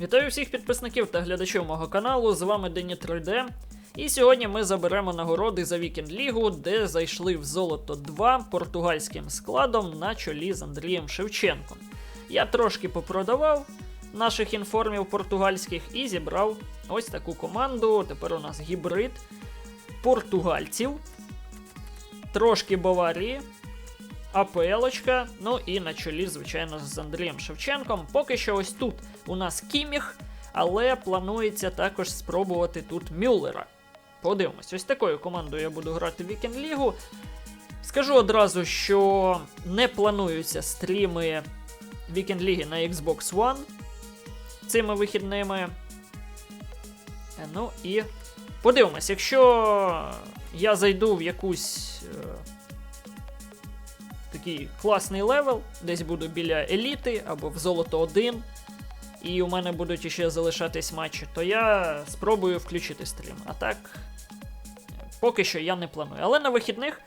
Вітаю всіх підписників та глядачів мого каналу. З вами Дені 3D. І сьогодні ми заберемо нагороди за Вікенд Лігу, де зайшли в золото 2 португальським складом на чолі з Андрієм Шевченком. Я трошки попродавав наших інформів португальських і зібрав ось таку команду. Тепер у нас гібрид португальців, трошки Баварії, АПЛочка, ну і на чолі, звичайно, з Андрієм Шевченком. Поки що ось тут у нас Кіміх, але планується також спробувати тут Мюллера. Подивимось, ось такою командою я буду грати в Вікенд Лігу. Скажу одразу, що не плануються стріми Вікенд Ліги на Xbox One цими вихідними. Е, Ну і подивимось, якщо я зайду в якусь. Такий класний левел, десь буду біля еліти або в золото 1, і у мене будуть ще залишатись матчі, то я спробую включити стрім. А так, поки що я не планую. Але на вихідних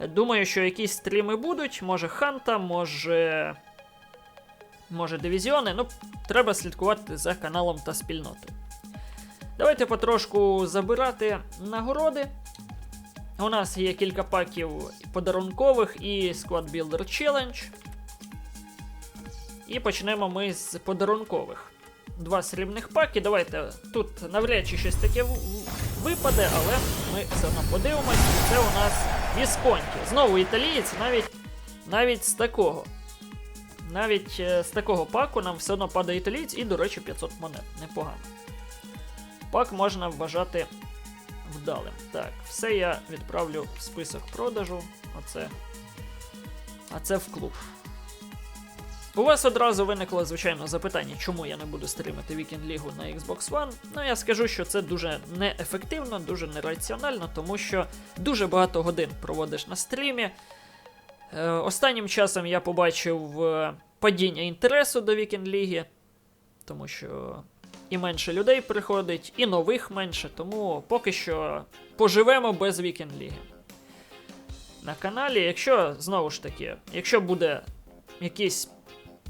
думаю, що якісь стріми будуть. Може Ханта, може. Може дивізіони. Ну, треба слідкувати за каналом та спільнотою. Давайте потрошку забирати нагороди. У нас є кілька паків подарункових і Squad Builder Challenge. І почнемо ми з подарункових. Два срібних паки. Давайте тут навряд чи щось таке випаде, але ми все одно подивимось. Це у нас Вісконті. Знову італієць, навіть, навіть з такого. Навіть е, з такого паку нам все одно падає італієць, і, до речі, 500 монет. Непогано. Пак можна вважати вдалим. Так, все я відправлю в список продажу. Оце. А це в клуб. У вас одразу виникло, звичайно, запитання, чому я не буду стримати Weekend Лігу на Xbox One. Ну, я скажу, що це дуже неефективно, дуже нераціонально, тому що дуже багато годин проводиш на стрімі. Е, останнім часом я побачив е, падіння інтересу до Weekend Ліги, тому що і менше людей приходить, і нових менше, тому поки що поживемо без Вікенд Ліги. На каналі, якщо знову ж таки, якщо буде якийсь.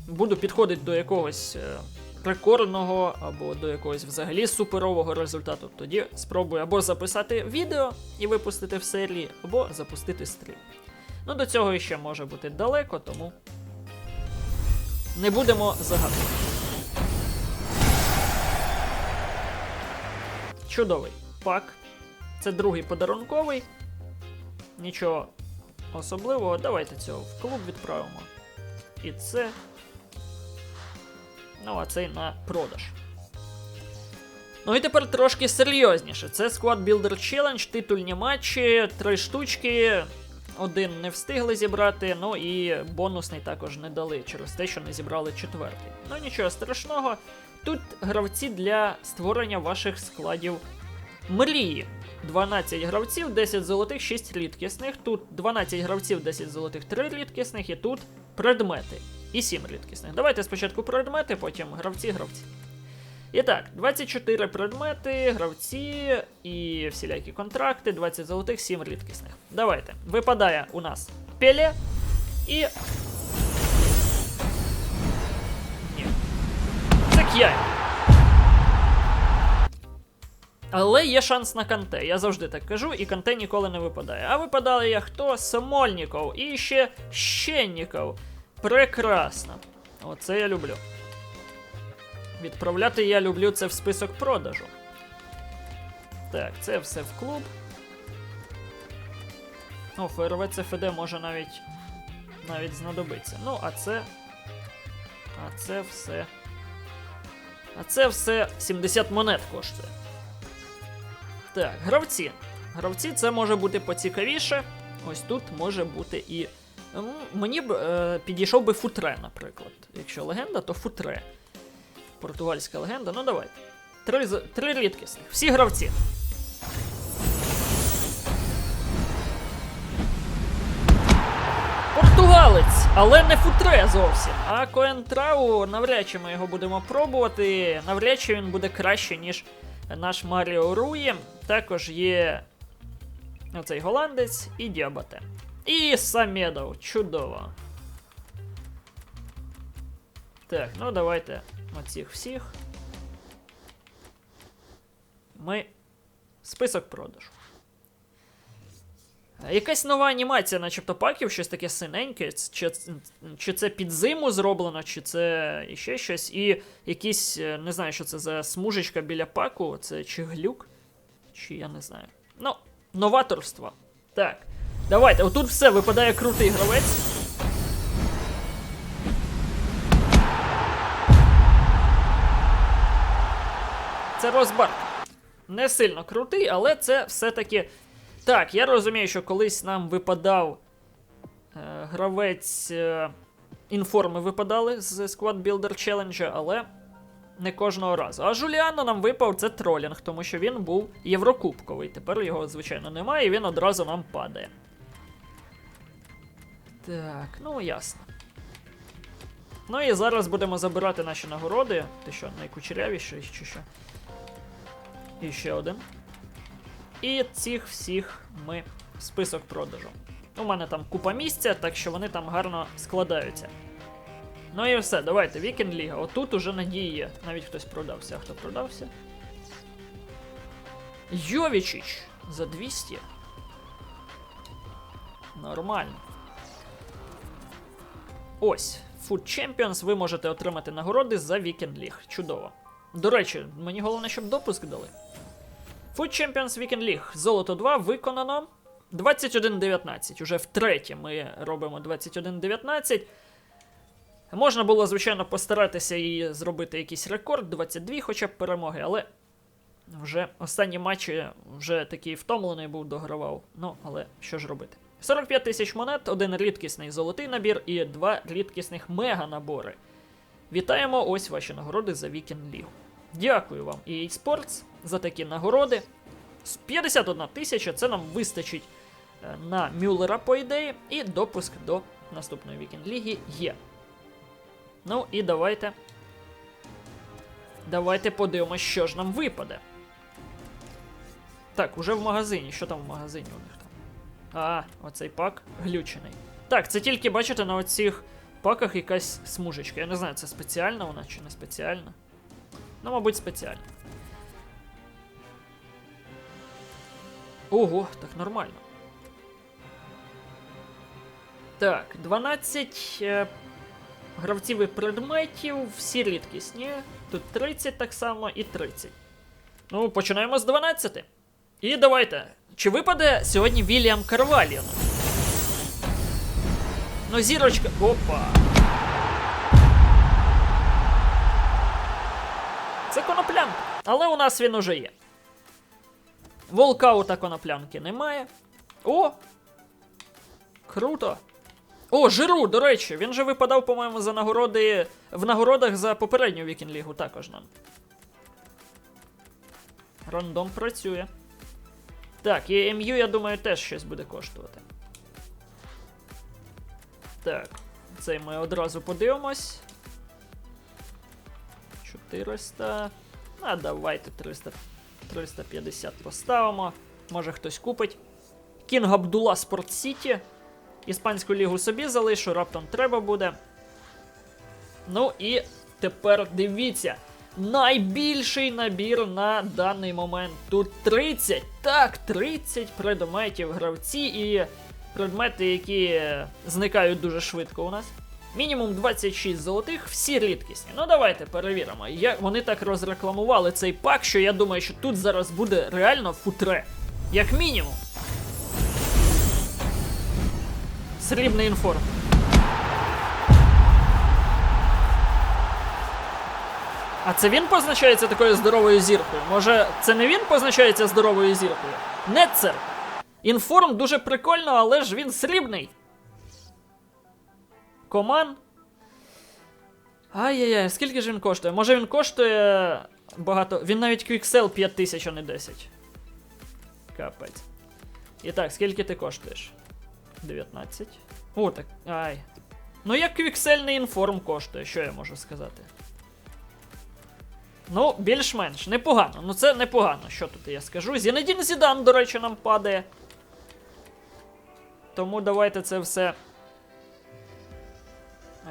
Буду підходити до якогось е, рекордного або до якогось взагалі суперового результату, тоді спробую або записати відео і випустити в серії, або запустити стрім. Ну, до цього ще може бути далеко, тому не будемо загадувати. Чудовий пак. Це другий подарунковий. Нічого особливого. Давайте цього в клуб відправимо. І це. Ну, а цей на продаж. Ну і тепер трошки серйозніше. Це Squad Builder Challenge, титульні матчі, три штучки. Один не встигли зібрати, ну і бонусний також не дали через те, що не зібрали четвертий. Ну нічого страшного. Тут гравці для створення ваших складів мрії. 12 гравців, 10 золотих, 6 рідкісних. Тут 12 гравців, 10 золотих, 3 рідкісних, і тут предмети. І 7 рідкісних. Давайте спочатку предмети, потім гравці, гравці. І так, 24 предмети, гравці і всілякі контракти, 20 золотих, 7 рідкісних. Давайте. Випадає у нас Пеле і. 5. Але є шанс на канте, я завжди так кажу, і канте ніколи не випадає. А випадали я хто? Самольніков і ще Щенніков. Прекрасно. Оце я люблю. Відправляти я люблю це в список продажу. Так, це все в клуб. О, ФРВ ЦФД може навіть навіть знадобиться. Ну, а це. А це все. А це все 70 монет коштує. Так, гравці. Гравці це може бути поцікавіше. Ось тут може бути і. Мені б е, підійшов би футре, наприклад. Якщо легенда, то футре. Португальська легенда. Ну давай. Три, три рідкісних. Всі гравці. Але не футре зовсім. А Коентрау, навряд чи ми його будемо пробувати. Навряд чи він буде краще, ніж наш Маріо Руї. Також є оцей голландець і Діабате. І Самедов. Чудово. Так, ну давайте оцих всіх. ми. Список продажу. Якась нова анімація, начебто паків, щось таке синеньке. Чи, чи це під зиму зроблено, чи це іще щось. І якісь, е, не знаю, що це за смужечка біля паку, це чи глюк, чи я не знаю. Ну, новаторство. Так. Давайте, отут все випадає крутий гравець. Це розбарк. Не сильно крутий, але це все-таки. Так, я розумію, що колись нам випадав е, гравець. Е, інформи випадали з Squad Builder Challenge, але не кожного разу. А Жуліано нам випав це тролінг, тому що він був єврокубковий. Тепер його, звичайно, немає, і він одразу нам падає. Так, ну ясно. Ну і зараз будемо забирати наші нагороди. Ти що, найкучерявіший чи що? І ще один. І цих всіх ми в список продажу. У мене там купа місця, так що вони там гарно складаються. Ну і все, давайте, Вікенд Ліга. Отут уже надії є. Навіть хтось продався. А хто продався? Йовічич за 200. Нормально. Ось, Food Champions ви можете отримати нагороди за Weekend League. Чудово. До речі, мені головне, щоб допуск дали. Food Champions Weekend League. Золото 2 виконано. 21-19. Уже втретє ми робимо 21-19. Можна було, звичайно, постаратися і зробити якийсь рекорд, 22 хоча б перемоги, але вже останні матчі вже такий втомлений був, догравав. Ну, але що ж робити? 45 тисяч монет, один рідкісний золотий набір і два рідкісних мега-набори. Вітаємо ось ваші нагороди за Weekend League. Дякую вам, EA Sports, за такі нагороди. З 51 тисяча це нам вистачить е, на Мюллера, по ідеї, і допуск до наступної Weekend Ліги є. Ну і давайте. Давайте подивимось, що ж нам випаде. Так, уже в магазині. Що там в магазині у них там? А, оцей пак глючений. Так, це тільки, бачите, на оцих паках якась смужечка. Я не знаю, це спеціальна вона чи не спеціальна. Ну, мабуть, спеціальна. Ого, так нормально. Так, 12 е, гравців і предметів, всі рідкісні. Тут 30 так само і 30. Ну, починаємо з 12. І давайте. Чи випаде сьогодні Вільям Карваліон? Ну, зірочка. Опа. Це коноплянка. Але у нас він уже є. Волкаута коноплянки немає. О! Круто! О, Жиру, до речі, він же випадав, по-моєму, за нагороди. В нагородах за попередню Вікін Лігу також нам. Рандом працює. Так, і МЮ, я думаю, теж щось буде коштувати. Так, цей ми одразу подивимось. 400. А давайте 300, 350 поставимо. Може хтось купить. Кінг Абдула Спорт Сіті. Іспанську лігу собі залишу, раптом треба буде. Ну і тепер дивіться. Найбільший набір на даний момент. Тут 30. Так, 30 предметів гравці і предмети, які зникають дуже швидко у нас. Мінімум 26 золотих, всі рідкісні. Ну давайте перевіримо. Я, вони так розрекламували цей пак, що я думаю, що тут зараз буде реально футре. Як мінімум. Срібний інформ. А це він позначається такою здоровою зіркою? Може, це не він позначається здоровою зіркою? Нетцер. Інформ дуже прикольно, але ж він срібний. Коман. Ай-яй-яй, скільки ж він коштує? Може він коштує багато. Він навіть Квіксел 5000, а не 10. Капець. І так, скільки ти коштуєш? 19. О, так. Ай. Ну, як квіксельний інформ коштує, що я можу сказати? Ну, більш-менш, непогано. Ну це непогано, що тут я скажу. Зінедін Зідан, до речі, нам падає. Тому давайте це все.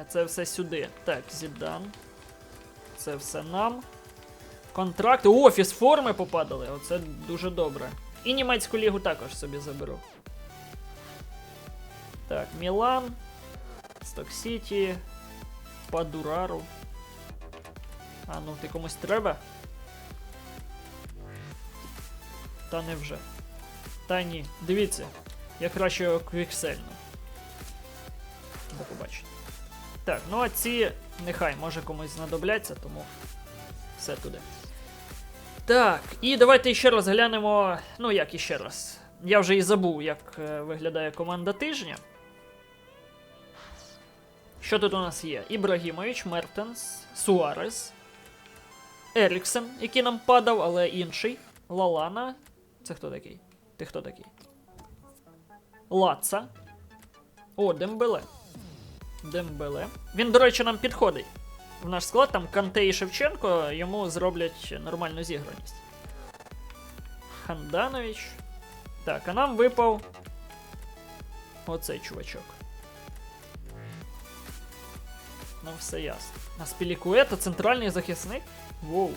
А це все сюди. Так, Зідан. Це все нам. Контракти. Офіс форми попадали. Оце дуже добре. І німецьку лігу також собі заберу. Так, Мілан, Сток Сіті, Падурару. А ну, ти комусь треба? Та невже. Та ні. Дивіться, я краще квіксельну. До побачення. Так, ну а ці нехай може комусь знадобляться, тому все туди. Так, і давайте ще раз глянемо. Ну, як іще раз. Я вже і забув, як е, виглядає команда тижня. Що тут у нас є? Ібрагімович, Мертенс, Суарес, Еріксен, який нам падав, але інший. Лалана. Це хто такий? Ти хто такий? Лаца. О, Дембеле. Дембеле. Він, до речі, нам підходить. В наш склад там Канте і Шевченко йому зроблять нормальну зіграність. Ханданович. Так, а нам випав. Оцей чувачок. Ну, все ясно. А Спілікуета центральний захисник? Воу.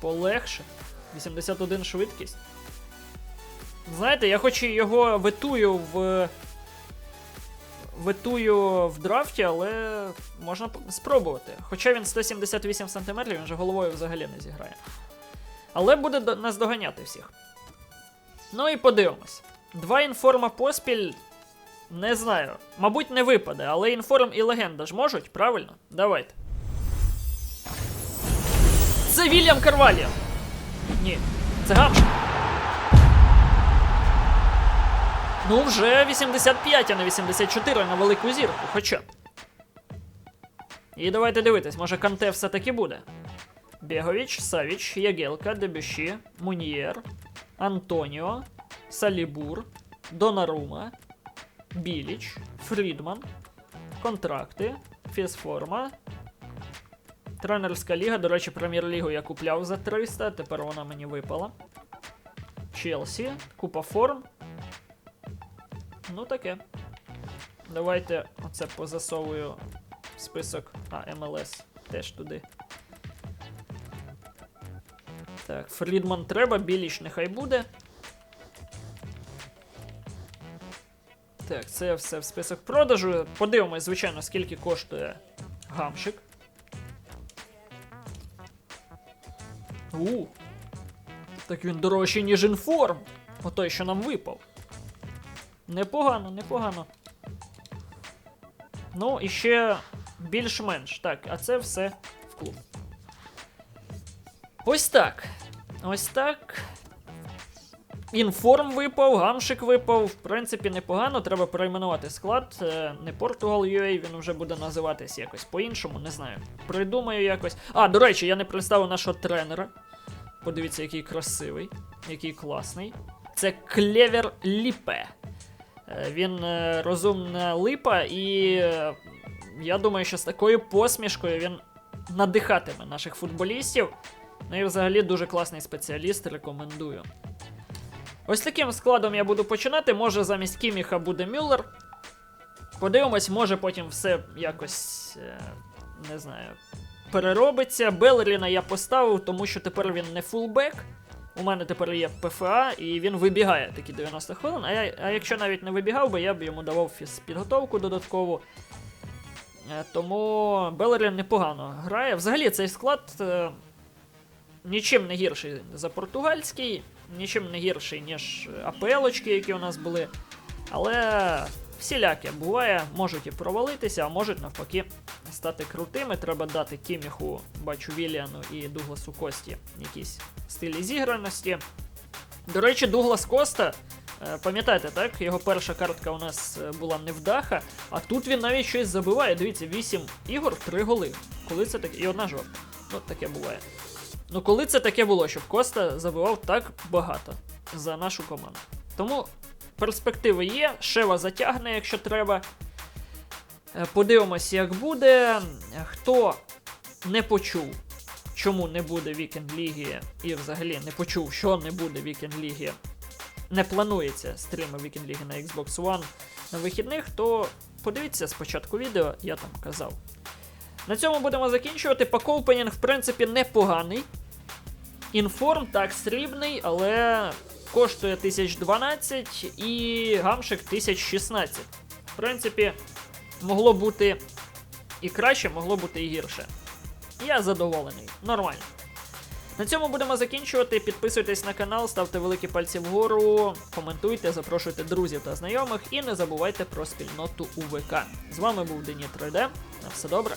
Полегше. 81 швидкість. Знаєте, я хоч і його витую в. Витую в драфті, але можна спробувати. Хоча він 178 см, він же головою взагалі не зіграє. Але буде нас доганяти всіх. Ну і подивимось. Два інформа поспіль. Не знаю. Мабуть, не випаде, але інформ і легенда ж можуть, правильно? Давайте. Це Вільям Карвалія. Ні, це Гамш. Ну, вже 85, а не 84 на велику зірку, хоча. І давайте дивитись, може Канте все-таки буде. Бегович, Савіч, Ягелка, Дебюші, Муньєр, Антоніо, Салібур, Донарума, Біліч, Фрідман, контракти, Фізформа. Тренерська ліга, до речі, прем'єр-лігу я купляв за 300, тепер вона мені випала. Челсі, Купа форм. Ну таке. Давайте оце позасовую в список. А, МЛС теж туди. Так, Фрідман треба, Біліч нехай буде. Так, це все в список продажу. Подивимось, звичайно, скільки коштує гамшик. У. Так він дорожчий, ніж інформ. Отой, що нам випав. Непогано, непогано. Ну, і ще більш-менш. Так, а це все в клуб. Ось так. Ось так. Інформ випав, гамшик випав. В принципі, непогано. Треба перейменувати склад. Е, Не Portugal.ua, він вже буде називатись якось по-іншому, не знаю. Придумаю якось. А, до речі, я не представив нашого тренера. Подивіться, який красивий, який класний. Це Клевер Ліпе. Е, Він е, розумна липа, і е, я думаю, що з такою посмішкою він надихатиме наших футболістів. Ну і взагалі дуже класний спеціаліст, рекомендую. Ось таким складом я буду починати. Може замість Кіміха буде Мюллер. Подивимось, може потім все якось. не знаю. Переробиться. Белеріна я поставив, тому що тепер він не фулбек. У мене тепер є ПФА, і він вибігає такі 90 хвилин. А, я, а якщо навіть не вибігав би, я б йому давав підготовку додаткову. Е, Тому Белерін непогано грає. Взагалі цей склад е, нічим не гірший за португальський, нічим не гірший, ніж АПЛочки, які у нас були. Але всіляке буває, можуть і провалитися, а можуть навпаки стати крутими. Треба дати Кіміху, бачу Віліану і Дугласу Кості якісь стилі зіграності. До речі, Дуглас Коста, е, пам'ятаєте, так? Його перша картка у нас е, була невдаха, а тут він навіть щось забиває. Дивіться, 8 ігор, 3 голи. Коли це таке? І одна жовта. Ну, таке буває. Ну, коли це таке було, щоб Коста забивав так багато за нашу команду. Тому перспективи є, Шева затягне, якщо треба. Е, Подивимось, як буде. Хто не почув, чому не буде Вікенд Ліги, і взагалі не почув, що не буде Вікенд Ліги, не планується стріми Вікенд Ліги на Xbox One на вихідних, то подивіться спочатку відео, я там казав. На цьому будемо закінчувати. Пак-опенінг, в принципі, непоганий. Інформ так срібний, але коштує 1012 і гамшик 1016. В принципі, могло бути і краще, могло бути і гірше. Я задоволений, нормально. На цьому будемо закінчувати. Підписуйтесь на канал, ставте великі пальці вгору, коментуйте, запрошуйте друзів та знайомих і не забувайте про спільноту УВК. З вами був Дені 3D. На все добре.